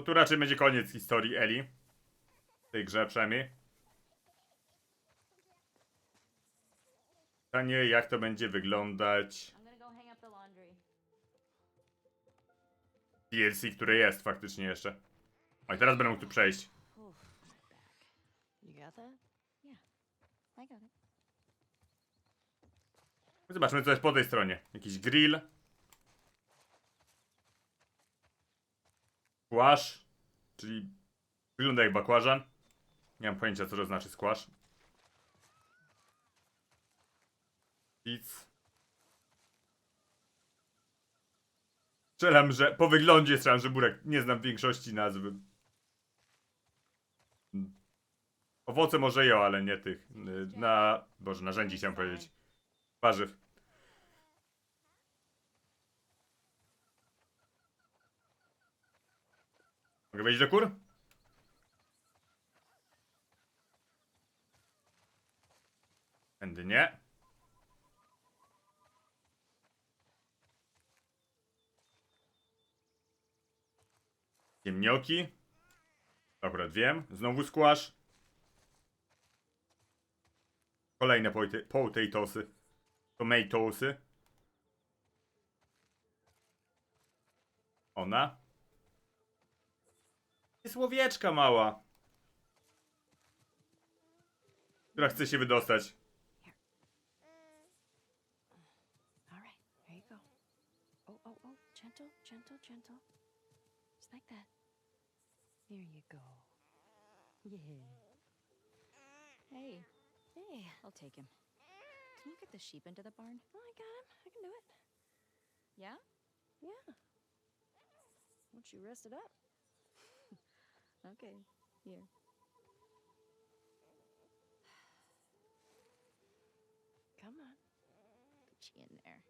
Bo tu raczej będzie koniec historii Eli. W tej grze przynajmniej. Pytanie, jak to będzie wyglądać DLC, które jest faktycznie jeszcze. O, i teraz będę mógł tu przejść. Zobaczmy, co jest po tej stronie. Jakiś grill. Squash. Czyli wygląda jak bakłażan. Nie mam pojęcia, co to znaczy squash. Pizz. Strzelam, że po wyglądzie strzelam, że burek. Nie znam większości nazwy. Mm. Owoce może jo, ale nie tych. Na... Boże, narzędzi chciałem powiedzieć. Warzyw. Mogę wejść do kur? Tędy nie. Ciemnioki. Akurat wiem. Znowu skłasz. Kolejne potatosy. Tomatosy. Ona. Jest łowieczka mała. Która chce się wydostać. All right, here you go. Oh, oh, oh. There you go. Yeah. Hey, Hey, I'll take him. Can you get the sheep into the barn? oh, I got him. I can do it. Yeah? Yeah. Once you rest it up. Okay. Here. Come on. Put you in there.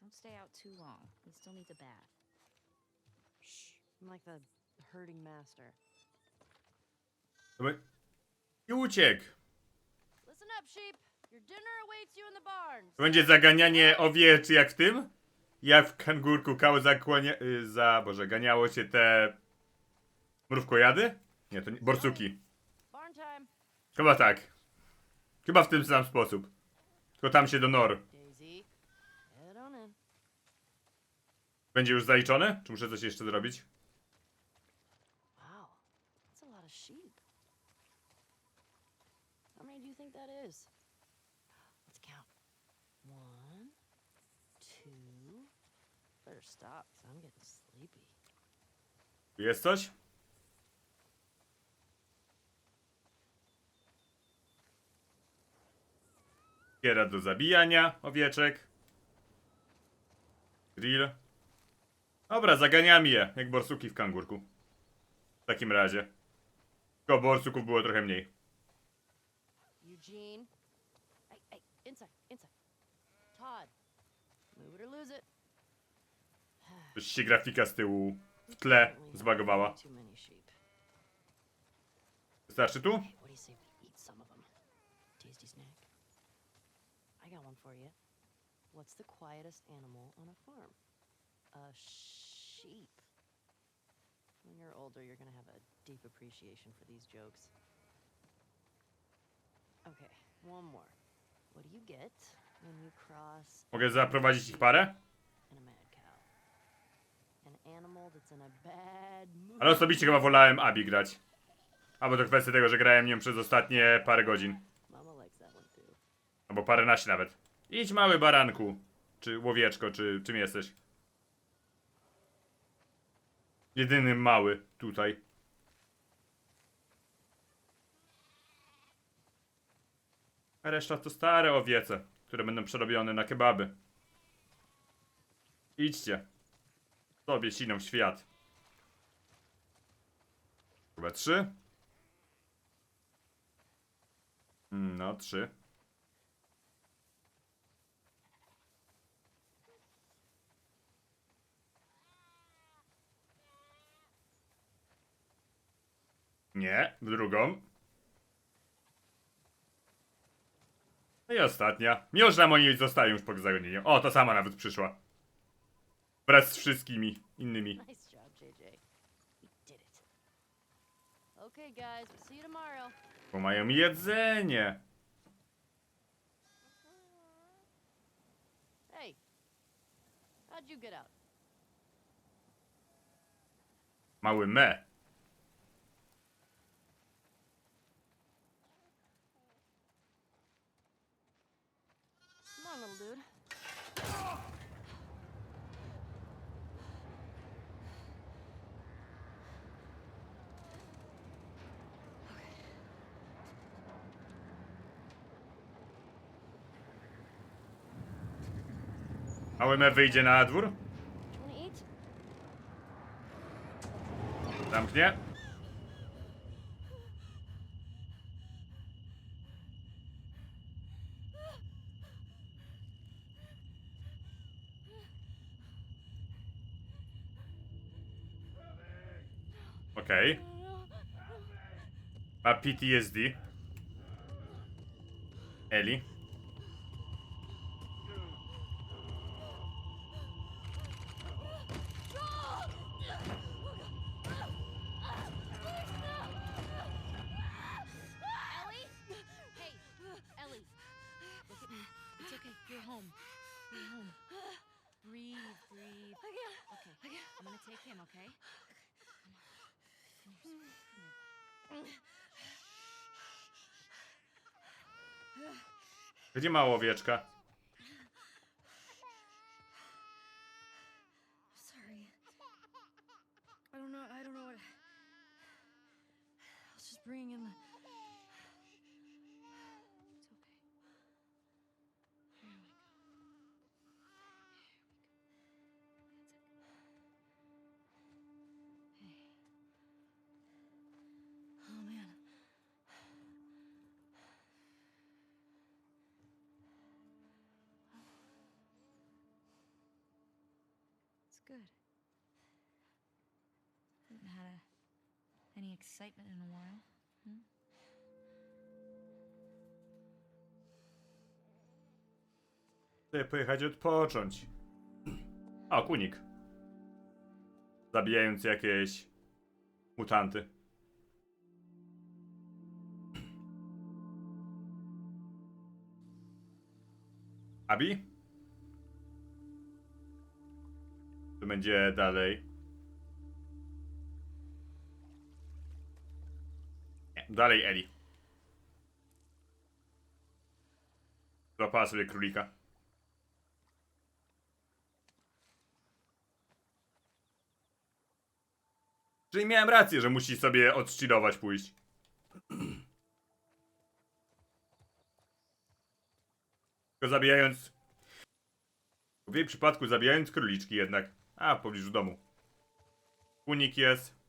Don't stay out too long. He still needs a bath. Shh. I'm like the herding master. Dobra. I uciekł. Listen up, sheep. Będzie zaganianie owieczy jak w tym? Jak w kangurku kał zakłania... Y, za... Boże, ganiało się te... Mrówkojady? Nie, to nie... Borsuki. Chyba tak. Chyba w tym sam sposób. Tylko tam się do nor. Będzie już zaliczone? Czy muszę coś jeszcze zrobić? Wow, that's a lot of sheep. How many do you think that is? Jest coś? Kiera do zabijania owieczek. Grill. Dobra, zaganiamy je, jak borsuki w kangurku. W takim razie. Tylko borsuków było trochę mniej. Eugene. Hey, hey, inside, inside. Todd. Move it or lose it. Się grafika z tyłu w tle zbagowała. Wystarczy tu? What's the quietest animal on a farm? A sheep. When you're older, you're gonna have a deep appreciation for these jokes. Okay, one more. What do you get when you cross Mogę zaprowadzić ich parę? An animal that's in a bad mood. Ale osobiście chyba wolałem Abi grać. Albo to kwestia tego, że grałem nią przez ostatnie parę godzin. Albo paręnaście nawet. Idź mały baranku. Czy łowieczko, czy czym jesteś? Jedyny mały tutaj. A reszta to stare owiece, które będą przerobione na kebaby. Idźcie. Sobie siną świat. Chyba trzy? Mm, No, trzy. Nie, w drugą. No i ostatnia. Miłość na moi zostają już po zagonieniu. O, to sama nawet przyszła. Wraz z wszystkimi innymi. Nice job, JJ. We did it. Okay, guys, we'll see you tomorrow. Bo mają jedzenie. Hey, how'd you get out? Mały me. Come on, little dude. Mały me wyjdzie na dwór. Zamknie. Okej. Ma PTSD. Eli. You're home. You're home. Breathe, breathe. I can't. Okay. I'm gonna take him, okay? Come on. Come here. Come here. Gdzie ma owieczka? Sorry. I don't know. I don't know what. I was just bringing in the. Good. Haven't had a, any excitement in a while. Hmm? Chcę pojechać odpocząć. O, kunik. Zabijając jakieś mutanty. Abi? To będzie dalej. Nie, dalej Eli. Złapała sobie królika. Czyli miałem rację, że musi sobie odszczylować pójść. Tylko zabijając... W jej przypadku zabijając króliczki jednak. A, w pobliżu domu. Unik jest.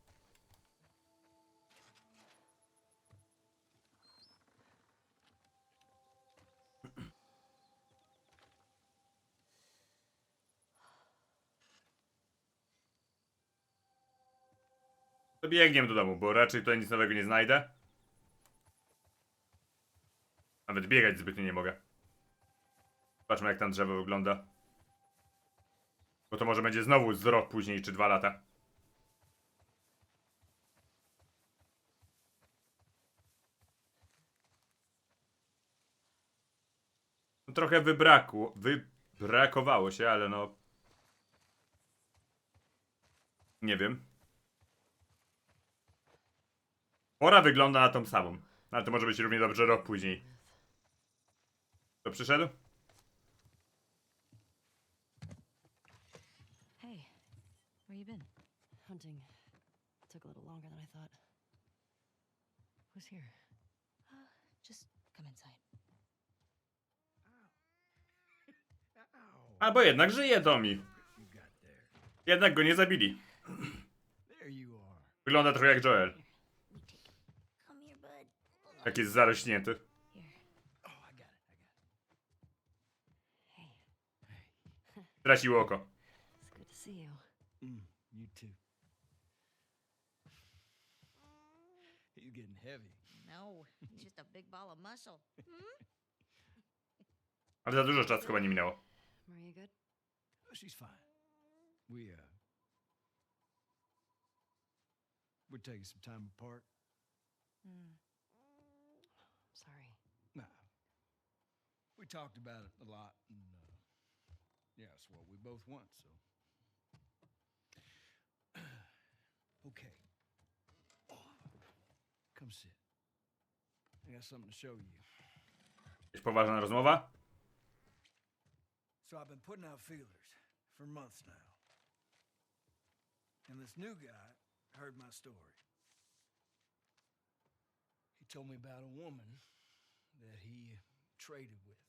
Do domu, bo raczej tutaj nic nowego nie znajdę. Nawet biegać zbytnio nie mogę. Zobaczmy jak tam drzewo wygląda. Bo to może będzie znowu z rok później, czy dwa lata. No, trochę wybrakło, wybrakowało się, ale no... Nie wiem. Pora wygląda na tą samą. Ale to może być równie dobrze rok później. To przyszedł? Hey, where you been? Hunting took a little longer than I thought. Who's here? Uh, just come inside. Albo jednak żyje Tommy. Jednak go nie zabili. Wygląda trochę jak Joel. Jak jest zarośnięty. Oh. Tracił oko. Mm, you too. He's getting heavy. No, he's just a big ball of muscle. Hmm? Ale za dużo czasu chyba nie minęło. Maria good? Oh, she's fine. We, uh. We're taking some time apart. Hmm. Sorry. Nah. We talked about it a lot, and, uh, yeah, it's what we both want, so. okay. Come sit. I got something to show you. Jakaś poważna rozmowa? So I've been putting out feelers for months now. And this new guy heard my story. He told me about a woman that he traded with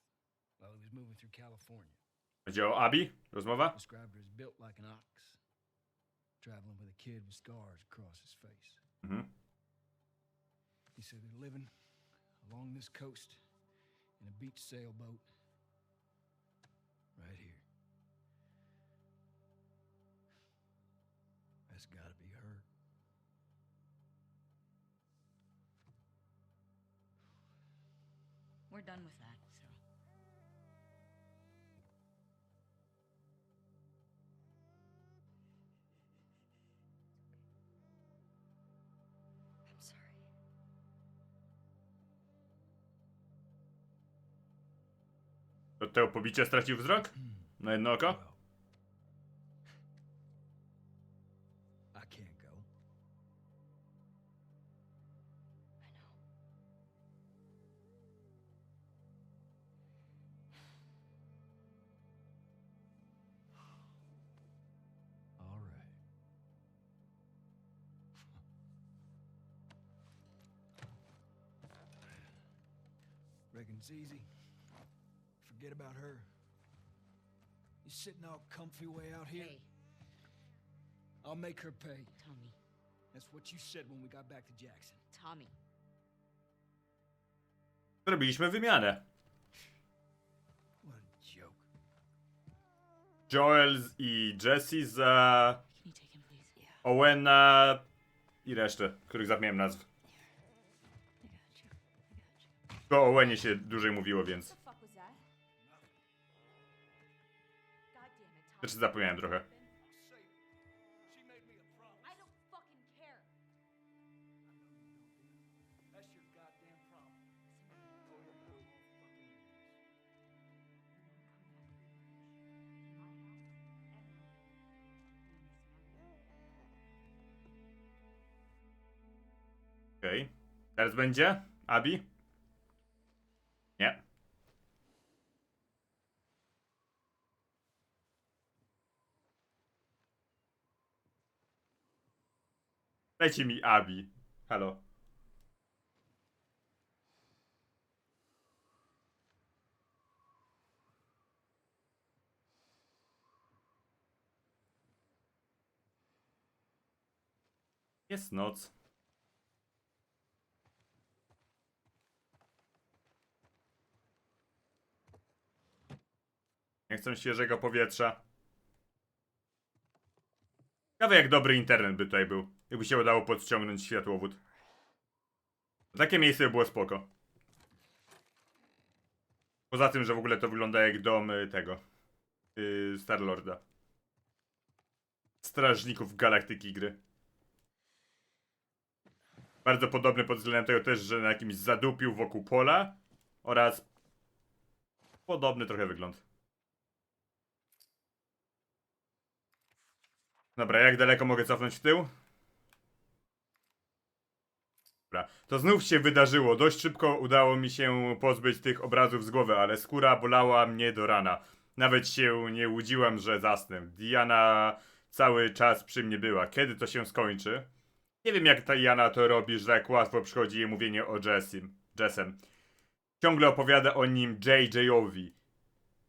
while he was moving through California. Będzie o Abi? Rozmowa? Described her as built like an ox, traveling with a kid with scars across his face. Mhm. He said they're living along this coast in a beach sailboat right here. That's gotta be her. We're done with that, Od tego pobicia stracił wzrok? Na jedno oko? Easy. Forget about her. You sitting all comfy way out here? Hey, I'll make her pay. Tommy. That's what you said when we got back to Jackson. Tommy. Zrobiliśmy wymianę. What a joke. Joel i Jesse za? Yeah, Owena i resztę, których zapomniałem nazw. O Owenie się dłużej mówiło, więc... whole fucking ears. Okej. Teraz będzie? Abi? Nie. Dajcie mi Abi. Halo. Jest noc. Nie chcę świeżego powietrza. Ciekawe jak dobry internet by tutaj był. Jakby się udało podciągnąć światłowód. Takie miejsce by było spoko. Poza tym, że w ogóle to wygląda jak dom y, tego. Yy, Starlorda. Strażników Galaktyki gry. Bardzo podobny pod względem tego też, że na jakimś zadupiu wokół pola. Oraz podobny trochę wygląd. Dobra, jak daleko mogę cofnąć w tył? Dobra, to znów się wydarzyło. Dość szybko udało mi się pozbyć tych obrazów z głowy, ale skóra bolała mnie do rana. Nawet się nie łudziłam, że zasnę. Diana cały czas przy mnie była. Kiedy to się skończy? Nie wiem, jak ta Diana to robi, że tak łatwo przychodzi jej mówienie o Jessim. Jessem. Ciągle opowiada o nim JJ-owi.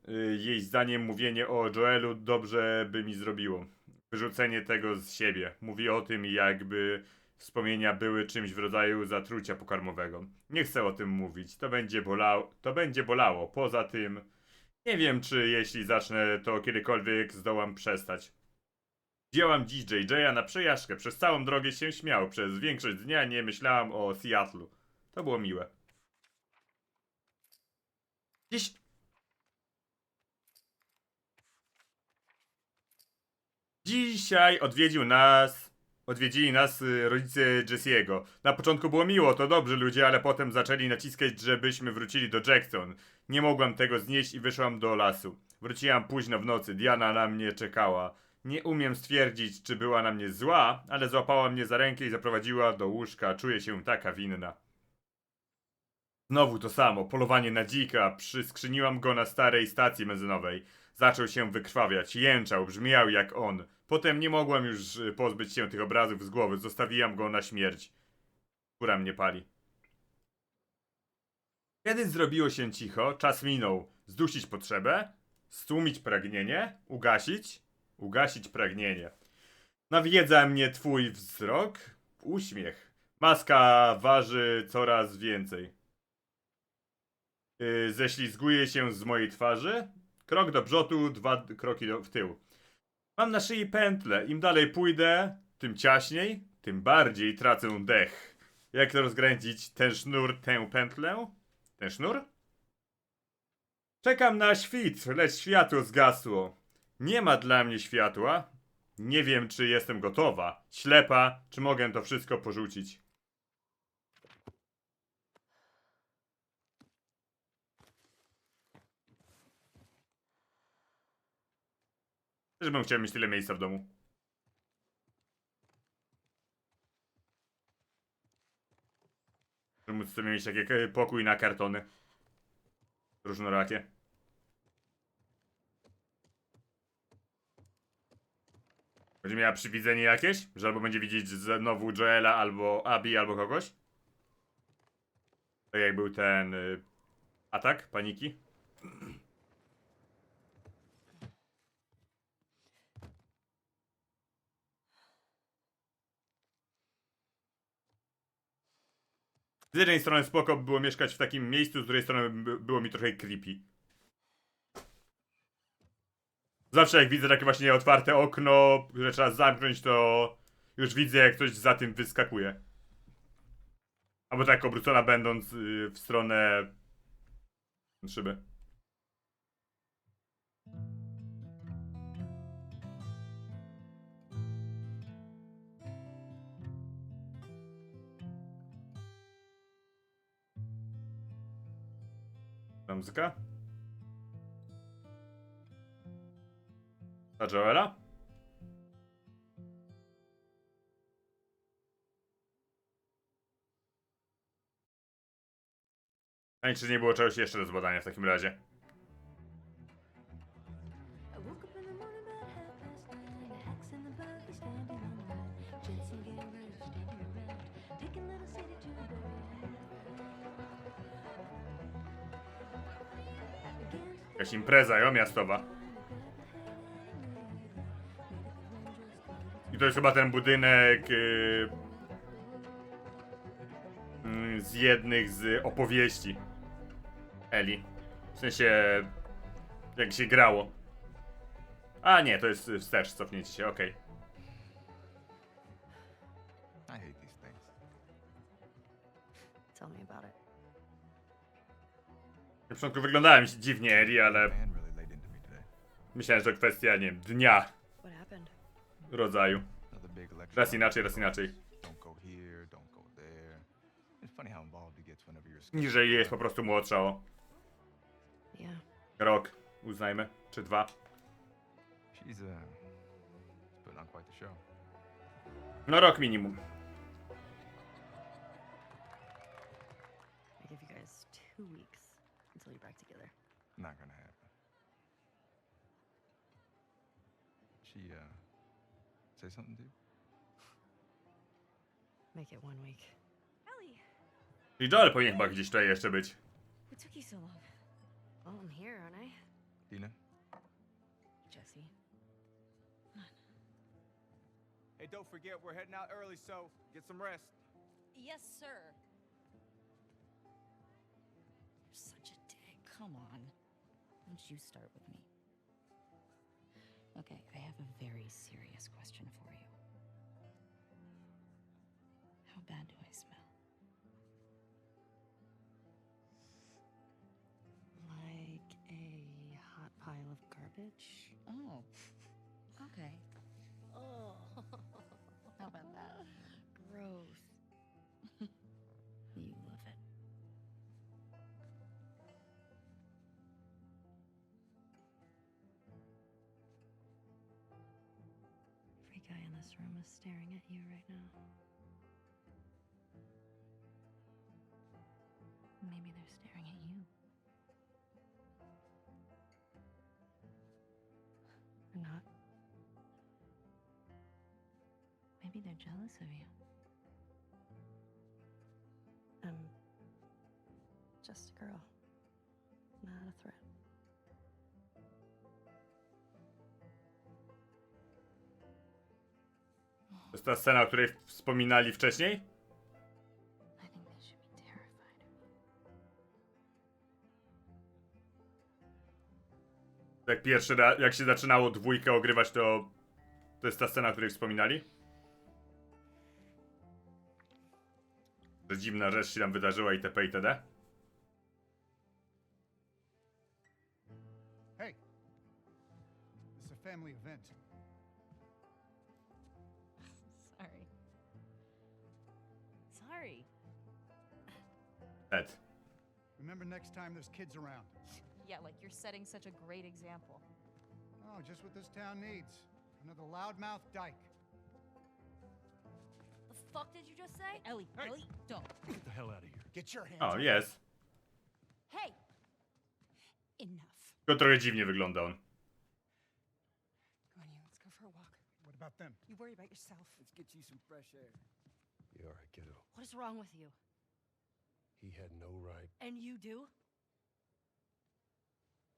Y, Jej zdaniem mówienie o Joelu dobrze by mi zrobiło. Wyrzucenie tego z siebie. Mówi o tym, jakby Wspomnienia były czymś w rodzaju zatrucia pokarmowego. Nie chcę o tym mówić, to będzie, bola... to będzie bolało. Poza tym, nie wiem czy jeśli zacznę, to kiedykolwiek zdołam przestać. Wzięłam dziś JJ'a na przejażdżkę, przez całą drogę się śmiał, przez większość dnia nie myślałam o Seattle'u. To było miłe. Dziś... Dzisiaj odwiedził nas Odwiedzili nas y, rodzice Jesse'ego. Na początku było miło, to dobrzy ludzie, ale potem zaczęli naciskać, żebyśmy wrócili do Jackson. Nie mogłam tego znieść i wyszłam do lasu. Wróciłam późno w nocy, Diana na mnie czekała. Nie umiem stwierdzić, czy była na mnie zła, ale złapała mnie za rękę i zaprowadziła do łóżka. Czuję się taka winna. Znowu to samo, polowanie na dzika. Przyskrzyniłam go na starej stacji benzynowej. Zaczął się wykrwawiać, jęczał, brzmiał jak on. Potem nie mogłam już y, pozbyć się tych obrazów z głowy, zostawiłam go na śmierć. Kura mnie pali. Kiedy zrobiło się cicho, czas minął. Zdusić potrzebę, stłumić pragnienie, ugasić, ugasić pragnienie. Nawiedza mnie twój wzrok, uśmiech. Maska waży coraz więcej. Yy, ześlizguje się z mojej twarzy. Krok do brzotu, dwa kroki do, w tył. Mam na szyi pętlę. Im dalej pójdę, tym ciaśniej, tym bardziej tracę dech. Jak rozkręcić ten sznur, tę pętlę? Ten sznur? Czekam na świt, lecz światło zgasło. Nie ma dla mnie światła. Nie wiem, czy jestem gotowa. Ślepa, czy mogę to wszystko porzucić. Też bym chciał mieć tyle miejsca w domu. Żeby móc sobie mieć taki e, pokój na kartony. Różnorakie. Będzie miała przywidzenie jakieś? Że albo będzie widzieć znowu Joela, albo Abi, albo kogoś? Tak jak był ten y, atak paniki. Z jednej strony spoko by było mieszkać w takim miejscu, z drugiej strony by- było mi trochę creepy. Zawsze jak widzę takie właśnie otwarte okno, które trzeba zamknąć, to już widzę jak coś za tym wyskakuje. Albo tak obrócona będąc y, w stronę szyby. Ta muzyka? Ta Joela? A czy nie było czegoś jeszcze do zbadania w takim razie? Jakaś impreza, jo, miastowa. I to jest chyba ten budynek yy, z jednych z opowieści Eli. W sensie, jak się grało. A nie, to jest wstecz, cofnięcie się, okej. Tell me about it. Na początku wyglądałem dziwnie Eli, ale myślałem, że to kwestia, nie wiem, dnia rodzaju. Raz inaczej, raz inaczej. Niżej jest po prostu młodsza o rok, uznajmy, czy dwa. Uh. No rok minimum. Say something to you? Make it one week. Ellie, Czyli Joel powinien chyba gdzieś tutaj jeszcze być. What took you so long? Well, I'm here, aren't I? Dina? Jesse. Hey, don't forget, we're heading out early, so get some rest. yes, sir. You're such a dick. Come on. Why don't you start with me? Okay, I have a very serious question for you. How bad do I smell? Like a hot pile of garbage? Oh, okay. Room is staring at you right now. Maybe they're staring at you. Or not. Maybe they're jealous of you. I'm just a girl, not a threat. To jest ta scena, o której wspominali wcześniej? Jak pierwszy raz, jak się zaczynało dwójkę ogrywać, to to jest ta scena, o której wspominali? Że dziwna rzecz się tam wydarzyła itp. itd. Hey, is a family event. Sorry. Ed. Remember next time there's kids around. Yeah, like you're setting such a great example. Oh, just what this town needs. Another loudmouth dyke. The fuck did you just say? Ellie, Hey. Ellie, don't. Get the hell out of here. Get your hands Oh, yes. Hey! Enough. Tylko trochę dziwnie wygląda on. Come on, you. Let's go for a walk. What about them? You worry about yourself. Let's get you some fresh air. You all right, kiddo? What is wrong with you? He had no right. And you do?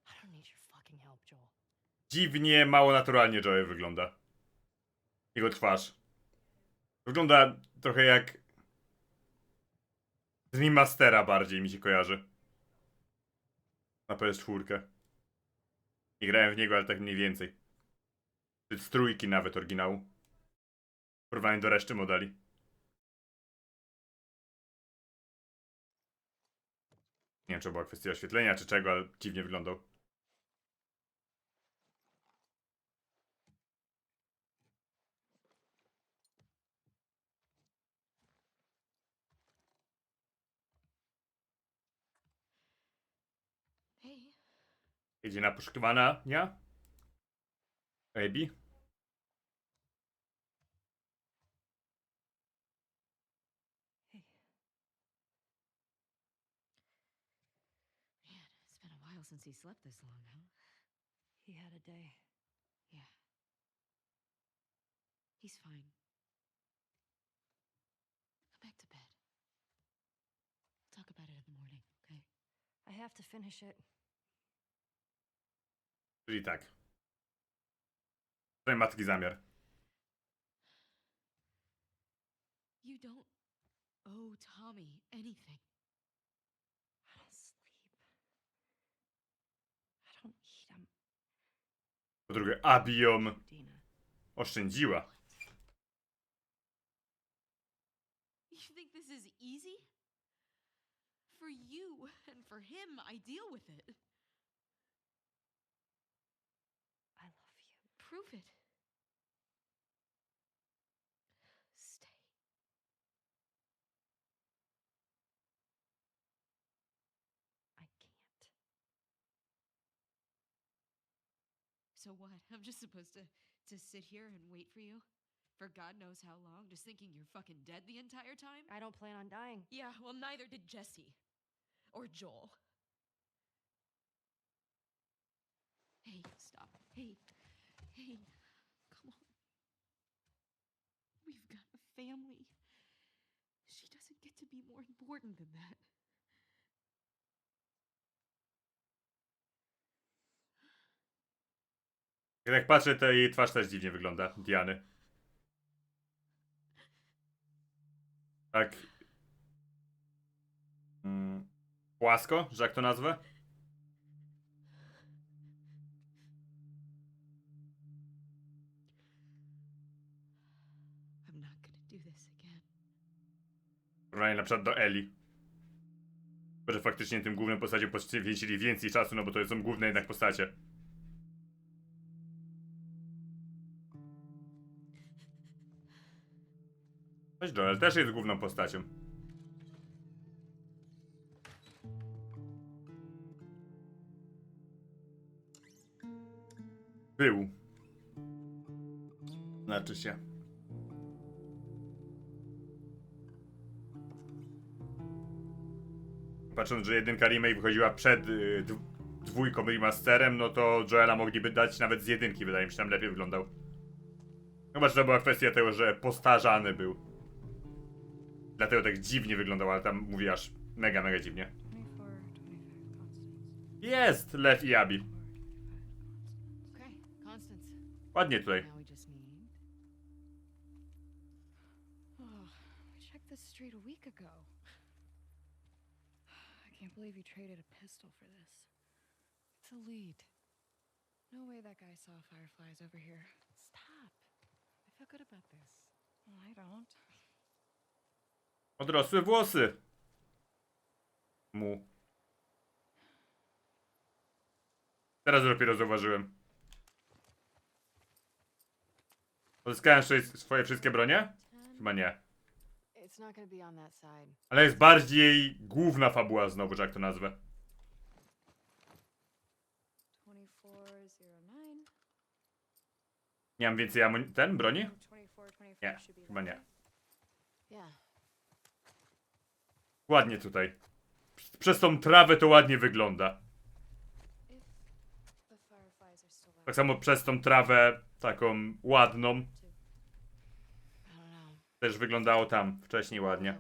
I don't need your fucking help, Joel. Dziwnie, mało naturalnie Joey wygląda. Jego twarz. Wygląda trochę jak... Z Mimastera bardziej mi się kojarzy. Na PS4. Nie grałem w niego, ale tak mniej więcej. Z trójki nawet oryginału. W porównaniu do reszty modeli. Nie wiem, czy była kwestia oświetlenia, czy czego, ale dziwnie wyglądał. Hey. Jedzie na poszukiwana, nie? Baby? He slept this long, huh? He had a day. Yeah. He's fine. Go back to bed. We'll talk about it in the morning, okay? I have to finish it. Czyli tak. Tutaj ma taki zamiar. You don't owe Tommy anything. I don't sleep. I don't eat. I'm Po drugie, Abi ją oszczędziła. You think this is easy? For you and for him, I deal with it. I love you. Prove it. Stay. I can't. So what? I'm just supposed to to sit here and wait for you? For God knows how long, just thinking you're fucking dead the entire time? I don't plan on dying. Yeah, well neither did Jesse. Or Joel. Hey, stop. Hey. Hey. Come on. We've got a family. She doesn't get to be more important than that. Jak patrzę, to jej twarz też dziwnie wygląda. Diany. Tak. Mm, płasko, że jak to nazwę? I'm not gonna do this again. W porównaniu na przykład do Eli. Bo że faktycznie tym głównym postaciom poświęcili więcej czasu, no bo to są główne jednak postacie. Choć Joel też jest główną postacią. Był. Znaczy się. Patrząc, że jedynka remake wychodziła przed y, dwójką remasterem, no to Joela mogliby dać nawet z jedynki, wydaje mi się, tam lepiej wyglądał. Chyba, że to była kwestia tego, że postarzany był. Dlatego tak dziwnie wyglądał, ale tam mówię aż mega, mega dziwnie. 24, 25, Constance. Jest Lew i Abi. Ładnie tutaj. Believe you traded a pistol for this. It's a lead. No way that guy saw fireflies over here. Stop. I feel good about this. Well, I don't. Odrosły włosy. Mu. Teraz dopiero zauważyłem. Odzyskałem swoje, wszystkie bronie? Chyba nie. Ale jest bardziej główna fabuła znowu, że jak to nazwę. 2409. Nie mam więcej amuni- ten broni? 24, 25 Nie, chyba nie. Ładnie tutaj. Przez tą trawę to ładnie wygląda. Tak samo przez tą trawę taką ładną też wyglądało tam wcześniej ładnie.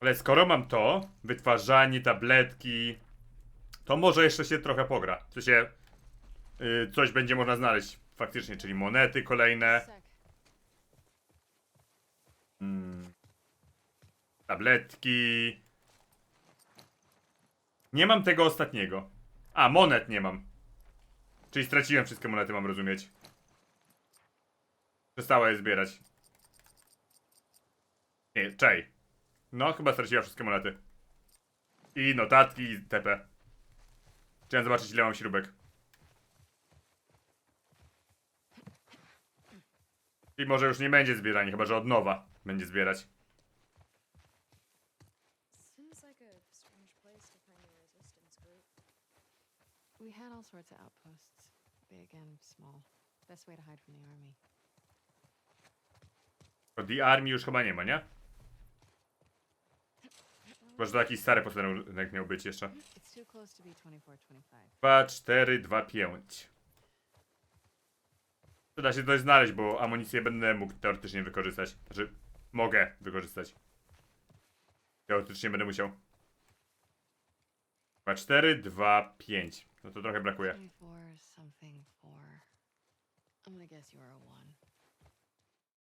Ale skoro mam to, wytwarzanie, tabletki, to może jeszcze się trochę pogra. W sensie, yy, coś będzie można znaleźć faktycznie, czyli monety kolejne, Sec. mm, tabletki. Nie mam tego ostatniego. A, monet nie mam. Czyli straciłem wszystkie monety, mam rozumieć. Przestała je zbierać. Nie, czej. No, chyba straciła wszystkie monety. I notatki, i TP. Chciałem zobaczyć, ile mam śrubek. I może już nie będzie zbieranie, chyba że od nowa będzie zbierać. Seems like a strange place to find a resistance group. We had all sorts of outposts, big and small. Best way to hide from the army. Bo The Army już chyba nie ma, nie? Chyba, że to jakiś stary posterunek miał być jeszcze. It's too close to be 2425. 2, 4, 2, 5. Da się coś znaleźć, bo amunicję będę mógł teoretycznie wykorzystać. Znaczy, mogę wykorzystać. Teoretycznie będę musiał. 2, 4, 2, 5. No to trochę brakuje. 24 something 4. I'm gonna guess you are a 1.